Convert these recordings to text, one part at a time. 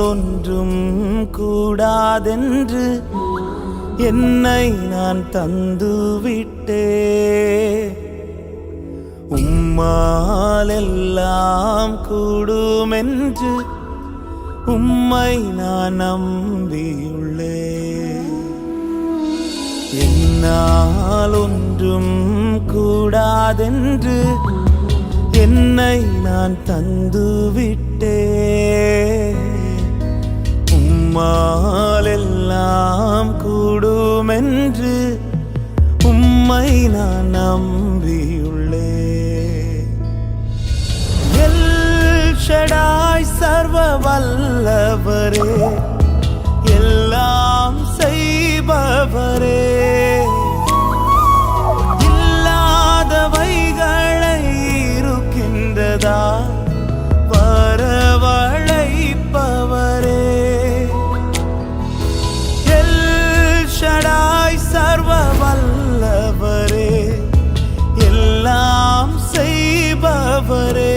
ஒன்றும் கூடாதென்று என்னை நான் தந்து விட்டே உம்மால் எல்லாம் கூடுமென்று உம்மை நான் நம்பியுள்ளே. என்னால் ஒன்றும் கூடாதென்று என்னை நான் தந்து விட்டே உம்மாலெல்லாம் கூடுமென்று உம்மை நான் நம்பியுள்ளே. எல் ஷடாய் சர்வ வல்லவரே. செய்பவரே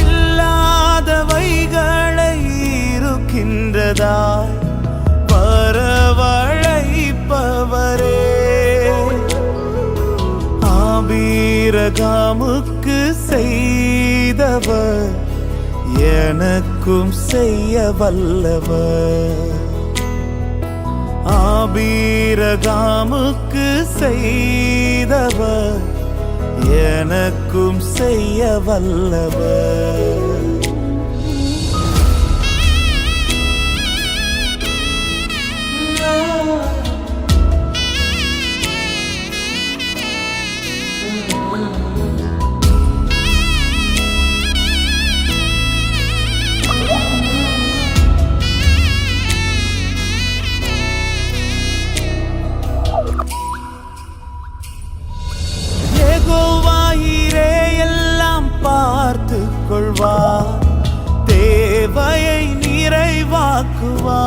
இல்லாதவைகளை இருக்கின்றதாய் வரவழைப்பவரே ஆபீரகாமுக்கு செய்தவர் எனக்கும் செய்ய வல்லவர் ஆபீரகாமுக்கு செய்தவர் எனக்கும் செய்ய வல்லவர். கொள்வார் தேவையை நிறைவாக்குவா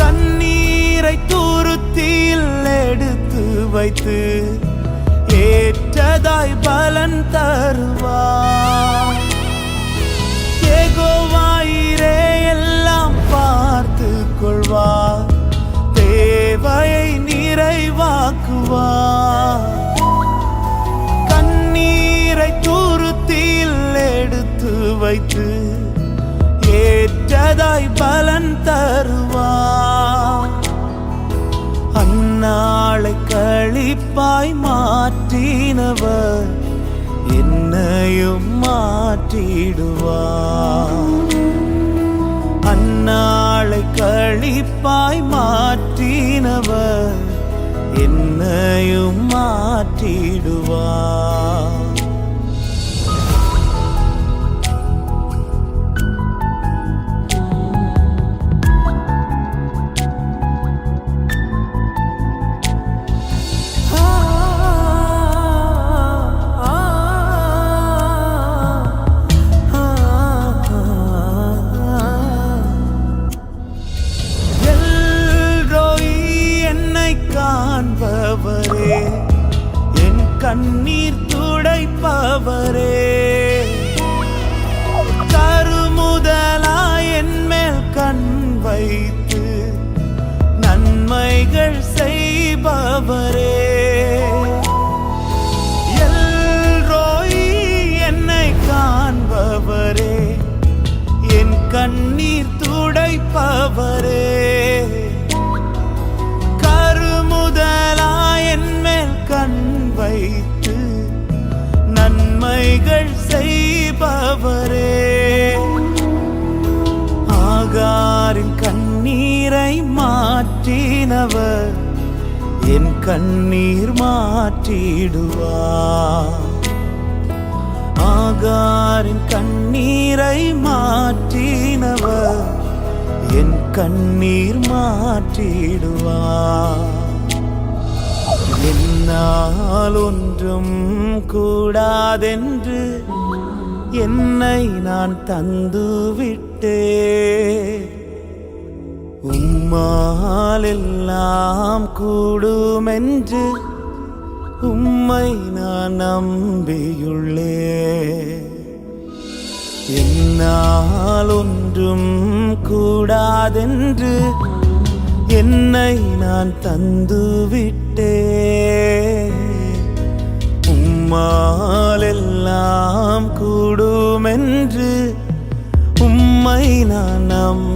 கண்ணீரை தூருத்தில் எடுத்து வைத்து ஏற்றதாய் பலன் தருவா ஏகோவாயிரே எல்லாம் பார்த்து கொள்வா தேவையை நிறைவாக்குவா வைத்து ஏற்றதாய் பலன் தருவார். அந்நாளை கழிப்பாய் மாற்றினவர் என்னையும் மாற்றிடுவார். அந்நாளை கழிப்பாய் மாற்றினவர் என்னையும் மாற்றிடுவார். கண்ணீர் துடைப்பவரே. கருமுதலா என் மேல் கண் வைத்து நன்மைகள் செய்பவரே. எல்ரோயி என்னை காண்பவரே. என் கண்ணீர் துடைப்பவரே. கண்ணீர் மாற்றிடுவா. ஆகாரின் கண்ணீரை மாற்றினவர் என் கண்ணீர் மாற்றிடுவா. என்னால் ஒன்றும் கூடாதென்று என்னை நான் தந்து விட்டே உம்மாலெல்லாம் கூடுமென்று உம்மை நான் நம்பியுள்ளே. என்னால் ஒன்றும் கூடாதென்று என்னை நான் தந்துவிட்டே. உம்மாலெல்லாம் கூடுமென்று உம்மை நான் நம்ப